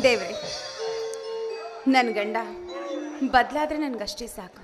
ದೇವ್ರೆ ನನ್ನ ಗಂಡ ಬದಲಾದ್ರೆ ನನಗಷ್ಟೇ ಸಾಕು.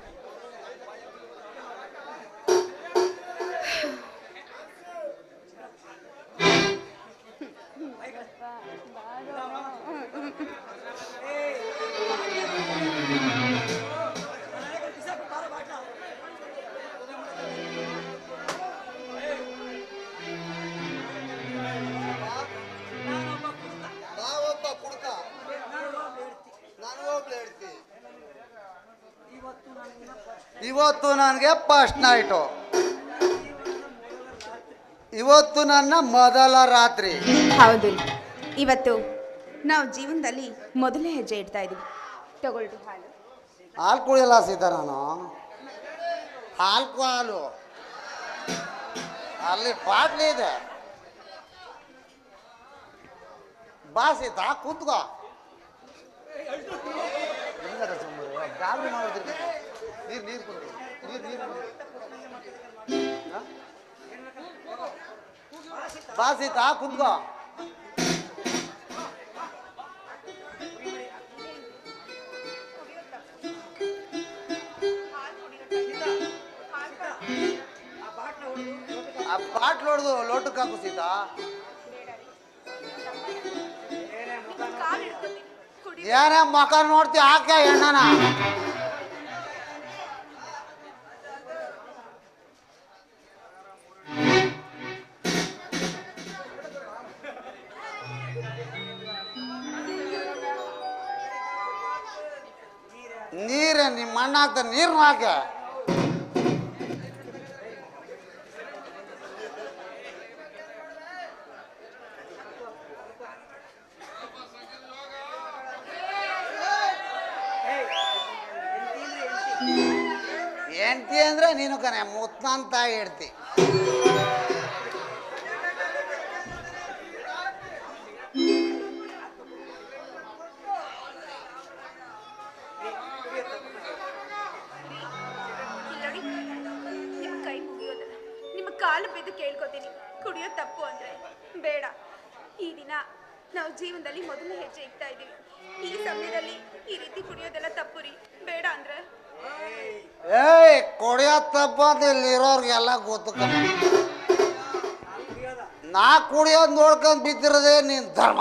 ನನಗೆ ಫಸ್ಟ್ ಇವತ್ತು ನನ್ನ ಮೊದಲ ರಾತ್ರಿ ಹೌದು ಇವತ್ತು ನಾವು ಜೀವನದಲ್ಲಿ ಮೊದಲೇ ಹೆಜ್ಜೆ ಇಡ್ತಾ ಇದೀವಿ ತಗೊಳ್ರಿ ಹಾಲು ಹಾಲು ಕುಡಿಯಲ್ಲ ಸೀತಾ ನಾನು ಹಾಲು ಹಾಲು ಅಲ್ಲಿ ಬಾಟ್ಲಿ ಇದೆ ಬಾ ಸೀತಾ ಕೂತ್ಕೋ ನೀರು ನೀರು ಕುಡಿ ಬಾ ಸೀತಾ ಪಾಟ್ ಆ ಪಾಟ್ ಹೊಡೆದು ಲೋಟಕ್ಕೆ ಹಾಕು ಸೀತಾ. ಏನೇ ಮಕ ನೋಡ್ತಿ ಹಾಕ್ಯ ಎಣ್ಣನ? ನಿಮ್ಮ ನೀರ್ನು ಹಾಕ ನೀರ್ನ ಹಾಕೆ ಹೆಂಡ್ತಿ ಅಂದ್ರೆ ನೀನು ಕನೆ ಮುತ್ನಂತ ಹೇಳ್ತಿ ಕೊಡಿಯೋ ತಪ್ಪ ಅಂತ ಇಲ್ಲಿರೋರ್ಗೆಲ್ಲ ಗೊತ್ತು. ನಾ ಕುಡಿಯೋದು ನೋಡ್ಕೊಂಡು ಬಿದ್ದಿರೋದೇ ನಿನ್ ಧರ್ಮ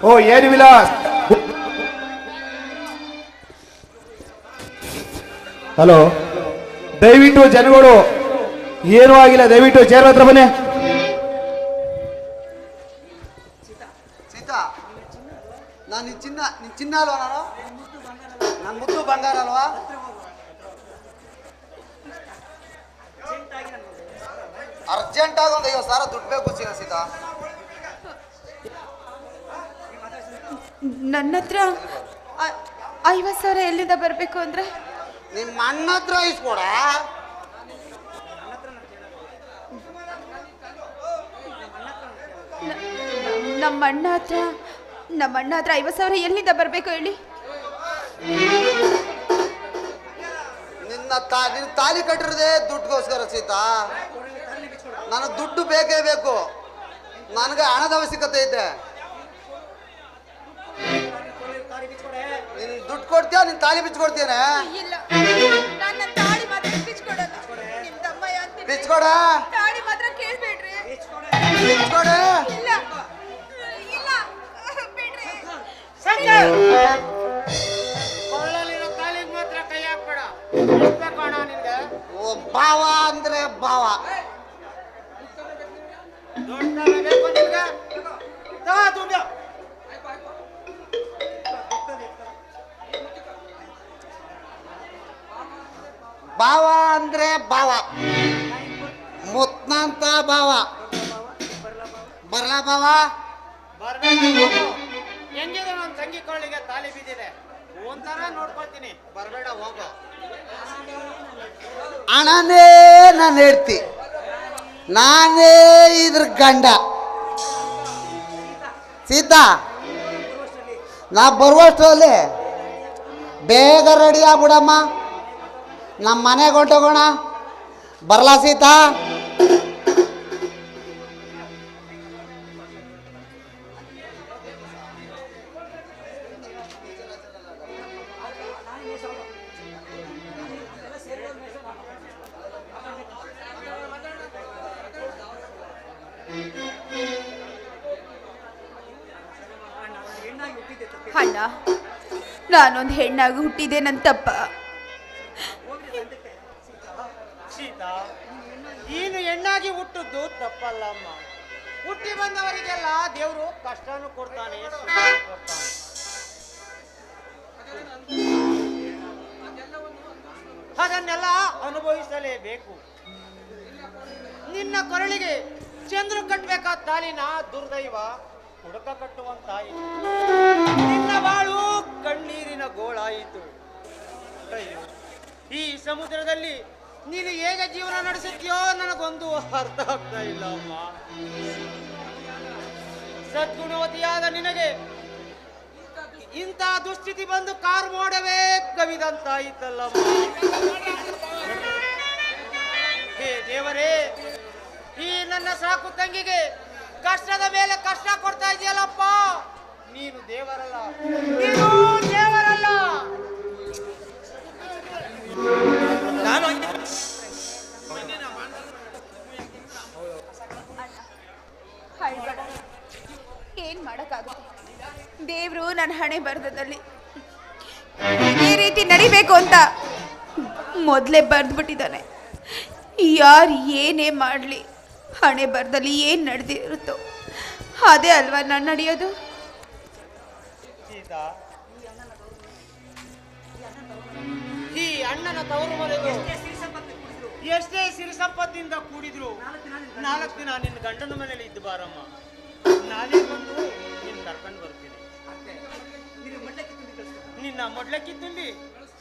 ಓ ಏನು ವಿಲಾಸ್ ಹಲೋ ದಯವಿಟ್ಟು ಜನಗಳು ಏನೂ ಆಗಿಲ್ಲ ದಯವಿಟ್ಟು ಚೇರ್ ಹತ್ರ ಬನ್ನಿ ಅಣ್ಣ ಹತ್ರ ಇಸ್ಕೊಡ. ನಮ್ಮ ಅಣ್ಣ ಹತ್ರ ನಮ್ಮ ಅಣ್ಣ ಹತ್ರ ಐವತ್ತು ಸಾವಿರ ಎಲ್ಲಿಂದ ಬರಬೇಕು ಹೇಳಿ? ನಿನ್ನ ತಾ ನಿನ್ನ ತಾಲಿ ಕಟ್ಟಿರದೆ ದುಡ್ಡುಗೋಸ್ಕರ ಸೀತಾ. ನನಗೆ ದುಡ್ಡು ಬೇಕೇ ಬೇಕು. ನನಗೆ ಹಣದ ಅವಶ್ಯಕತೆ ಐತೆ. ನಿನ್ ದುಡ್ಡು ಕೊಡ್ತೀಯಾ ನಿನ್ ತಾಲಿ ಬಿಚ್ಚಿ ಇಲ್ಲ. ನನ್ನ ತಾಳಿ ಮಾತ್ರ ಬಿಚ್ಕೊಡಲ್ಲ ನಿಮ್ ತಮ್ಮಯ್ಯ ಅಂತೀನಿ ಬಿಚ್ಕೊಡ. ತಾಳಿ ಮಾತ್ರ ಕೇಳ್ಬೇಡ್ರಿ. ಬಿಚ್ಕೊಡ. ಇಲ್ಲ. ಇಲ್ಲ. ಬಿಡ್ರಿ. ಕೊಳ್ಳಲಿರೋ ತಾಳಿಗೆ ಮಾತ್ರ ಕೈ ಹಾಕ್ಬೇಡ. ಅಣ್ಣ ನಿನ್ಗೆ. ಓ ಭಾವ ಅಂದ್ರೆ ಭಾವ. ದೊಡ್ಡ ಬೇಕು ನಿನ್ಗೆ. ತಗೋ ದುಡ್ಡು ಭಾವ ಅಂದ್ರೆ ಭಾವ. ಮುತ್ನಂತ ಭಾವ. ಬರ್ಲಾ ಭಾವ. ಹೆಂಗಿದೆ ನನ್ನ ತಂಗಿ ಕೊಳ್ಳಿಗೆ ತಾಲಿ ಬಿದ್ದಿದೆ. ಒಂಥರ ನೋಡ್ಕೊಳ್ತೀನಿ. ಬರಬೇಡ ಹೋಗೋ. ಹಣನೇ ನಾನು ಹೇಳ್ತಿ ನಾನೇ ಇದ್ರ ಗಂಡ. ಸೀತಾ ನಾ ಬರುವಷ್ಟರಲ್ಲಿ ಬೇಗ ರೆಡಿ ಆಗ್ಬಿಡಮ್ಮ. ನಮ್ಮ ಮನೆಗೆ ಹೊಂಟೋಗೋಣ. ಬರಲಾ ಸೀತಾ? ಅಣ್ಣ ನಾನೊಂದು ಹೆಣ್ಣಾಗಿ ಹುಟ್ಟಿದೆ ನನ್ನ ತಪ್ಪ. ಸೀತಾ, ನೀನು ಹೆಣ್ಣಾಗಿ ಹುಟ್ಟದ್ದು ತಪ್ಪಲ್ಲಮ್ಮ. ಹುಟ್ಟಿ ಬಂದವರಿಗೆಲ್ಲ ದೇವರು ಕಷ್ಟನೂ ಕೊಡ್ತಾನೆ ಕೊಡ್ತಾನೆ. ಅದನ್ನೆಲ್ಲ ಅನುಭವಿಸಲೇಬೇಕು. ನಿನ್ನ ಕೊರಳಿಗೆ ಚಂದ್ರು ಕಟ್ಟಬೇಕಾದ ತಾಲಿನ ದುರ್ದೈವ ಹುಡುಕ ಕಟ್ಟುವಂತಾಯಿತು ನಿನ್ನ ಬಾಳು ಕಣ್ಣೀರಿನ ಗೋಳಾಯಿತು. ಈ ಸಮುದ್ರದಲ್ಲಿ ನೀನು ಹೇಗೆ ಜೀವನ ನಡೆಸುತ್ತೀಯೋ ನನಗೊಂದು ಅರ್ಥ ಆಗ್ತಾ ಇಲ್ಲ ಅಮ್ಮ ಸದ್ಗುಣವತಿಯಾದ ನಿನಗೆ ಇಂಥ ದುಸ್ಥಿತಿ ಬಂದು ಕಾರ್ ಮೋಡವೇ ಕವಿದಂತಾಯಿತಲ್ಲಮ್ಮ. ಹೇ ದೇವರೇ, ಈ ನನ್ನ ಸಾಕು ತಂಗಿಗೆ ಕಷ್ಟದ ಮೇಲೆ ಕಷ್ಟ ಕೊಡ್ತಾ ಇದೆಯಲ್ಲಪ್ಪ. ನೀನು ದೇವರಲ್ಲ. ನೀನು ದೇವರಲ್ಲ. ಮಾಡಕ್ಕಾಗುತ್ತೆ. ದೇವರು ನನ್ನ ಹಣೆ ಬರ್ದದಲ್ಲಿ ಈ ರೀತಿ ನಡಿಬೇಕು ಅಂತ ಮೊದಲೇ ಬರೆದ್ಬಿಟ್ಟಿದ್ದಾನೆ. ಯಾರು ಏನೇ ಮಾಡಲಿ, ಹಣೆ ಬರ್ದಲ್ಲಿ ಏನು ನಡೆದಿರುತ್ತೋ ಅದೇ ಅಲ್ವಾ ನಾನು ನಡೆಯೋದು. ಈ ಅಣ್ಣನ ತವರು ಮನೆದು ಎಷ್ಟೇ ಸಿರಿ ಸಂಪತ್ತಿಂದ ಕೂಡಿದ್ರು ನಾಲ್ಕು ದಿನ ನಿನ್ನ ಗಂಡನ ಮನೇಲಿ ಇದ್ದು ಬಾರಮ್ಮ. ನಾನೇ ಬಂದು ನಿನ್ನ ಕರ್ಕೊಂಡು ಬರ್ತೀನಿ ನಿನ್ನ ಮೊಡ್ಲಕ್ಕಿ ತುಂಬಿ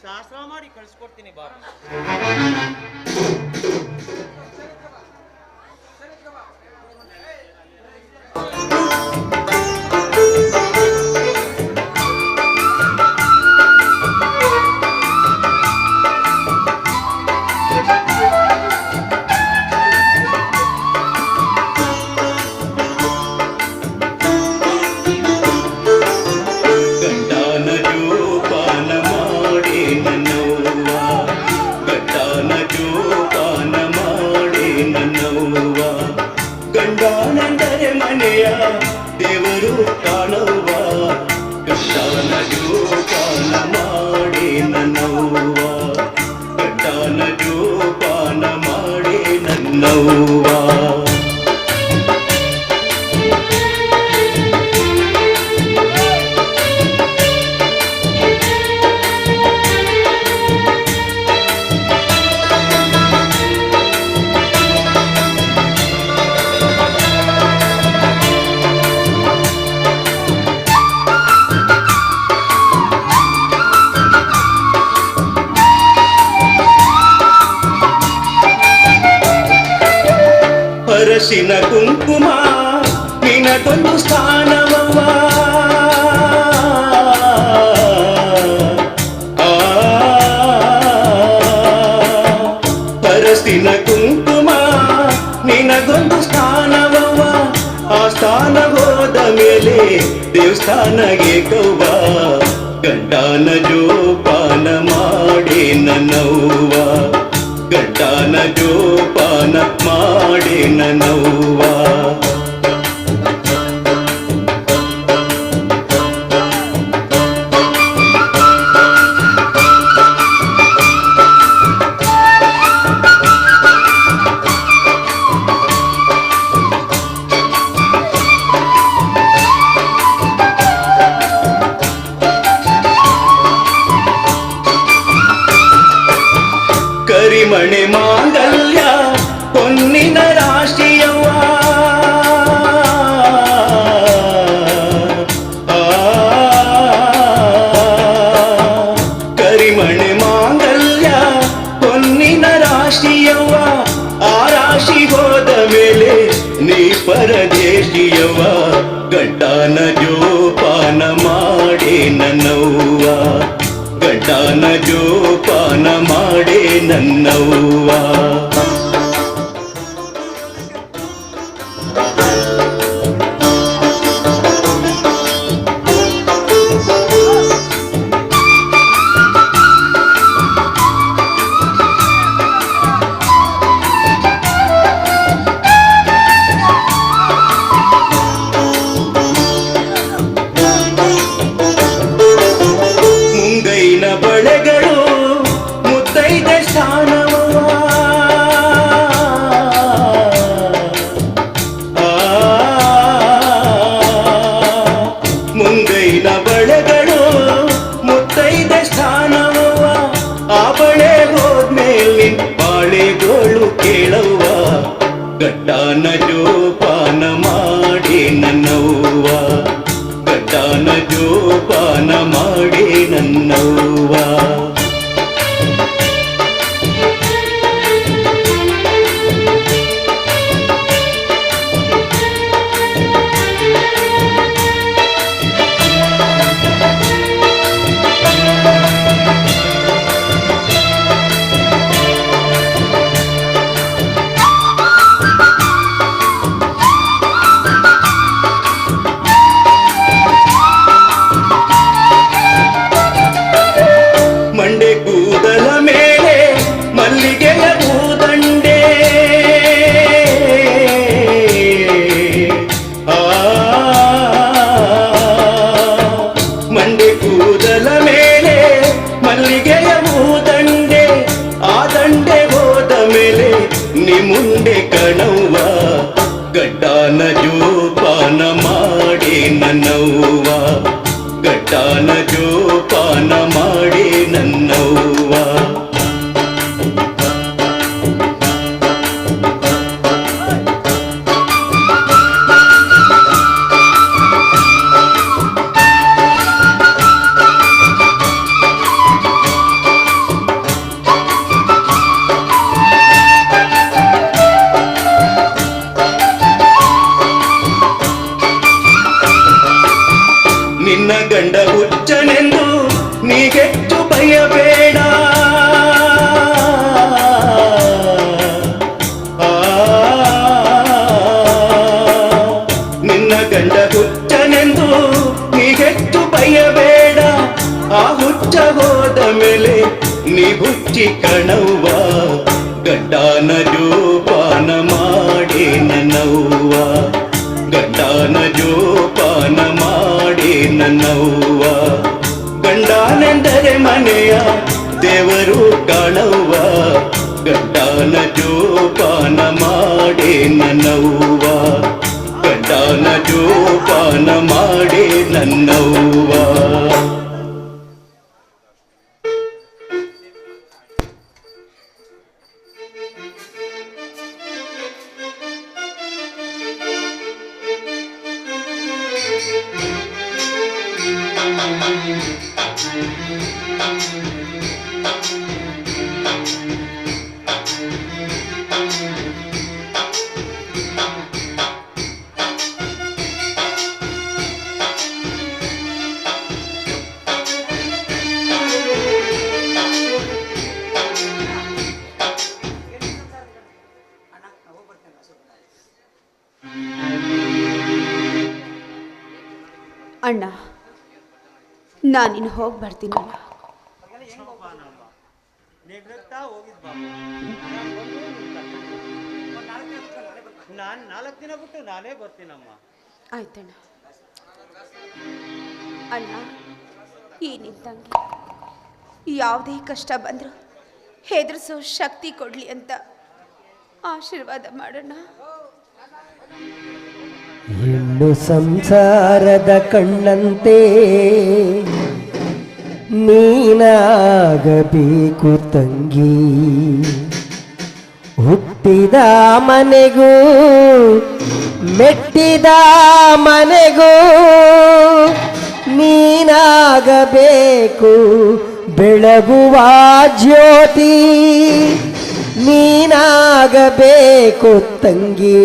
ಶಾಸ್ತ್ರ ಮಾಡಿ ಕಳಿಸ್ಕೊಡ್ತೀನಿ ಬಾರ ನನ್ನವ್ವ కురిసిన కుంకుమ నిన తొలుస్తా மணி மா ಜೋಪಾನ ಮಾಡಿ ನನ್ನವ್ವ. ಗಡ್ಡಾನ ಜೋಪಾನ ನೀ ಹುಚ್ಚಿ ಕಣವ್ವ, ಗಡ್ಡಾನ ಜೋಪಾನ ಮಾಡಿ ನನ್ನವ್ವ. ಗಡ್ಡಾನ ಜೋಪಾನ ಮಾಡಿ ನನ್ನವ್ವ. ಗಂಡಾನೆಂದರೆ ಮನೆಯ ದೇವರು ಕಾಣವ್ವ. ಗಡ್ಡಾನ ಜೋಪಾನ ಮಾಡಿ ನನ್ನವ್ವ. ಗಡ್ಡಾನ ಜೋಪಾನ ಮಾಡಿ ನನ್ನವ್ವ. ಅಣ್ಣ ನಾನಿನ್ನು ಹೋಗಿ ಬರ್ತೀನಣ್ಣ ನೆಗ್ರಗ್ತಾ ಹೋಗಿದ್ ಬಾಬು ನಾನು ನಾಲ್ಕು ದಿನ ಬಿಟ್ಟು ನಾನೇ ಬರ್ತೀನಮ್ಮ. ಆಯ್ತಣ್ಣ. ಅಣ್ಣ ಈ ನಿಂತಂಗೆ ಯಾವುದೇ ಕಷ್ಟ ಬಂದರೂ ಹೆದರಿಸೋ ಶಕ್ತಿ ಕೊಡಲಿ ಅಂತ ಆಶೀರ್ವಾದ ಮಾಡೋಣ. ಹೆಣ್ಣು ಸಂಸಾರದ ಕಣ್ಣಂತೆ ನೀನಾಗಬೇಕು ತಂಗಿ. ಹುಟ್ಟಿದ ಮನೆಗೂ ಮೆಟ್ಟಿದ ಮನೆಗೂ ನೀನಾಗಬೇಕು ಬೆಳಗುವ ಜ್ಯೋತಿ. ನೀನಾಗಬೇಕು ತಂಗಿ.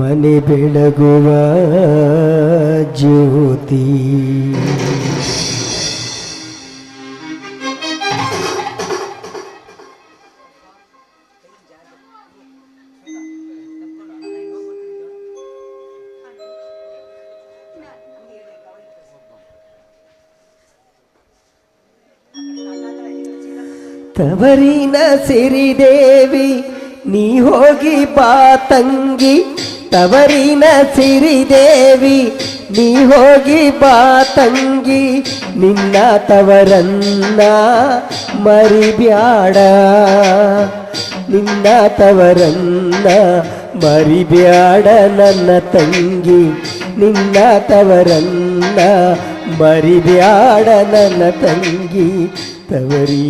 ಮನೆ ಬೆಳಗುವ ಜ್ಯೋತಿ. ತವರಿನ ಸಿರಿದೇವಿ ನೀ ಹೋಗಿ ಬಾ ತಂಗಿ. ತವರಿನ ಸಿರಿದೇವಿ, ನೀ ಹೋಗಿ ಬಾ ತಂಗಿ, ನಿನ್ನ ತವರನ್ನ ಮರಿಬ್ಯಾಡ. ನಿನ್ನ ತವರನ್ನ ಮರಿಬ್ಯಾಡ ನನ್ನ ತಂಗಿ, ನಿನ್ನ ತವರನ್ನ ಮರಿಬ್ಯಾಡ ನನ್ನ ತಂಗಿ, ತವರಿ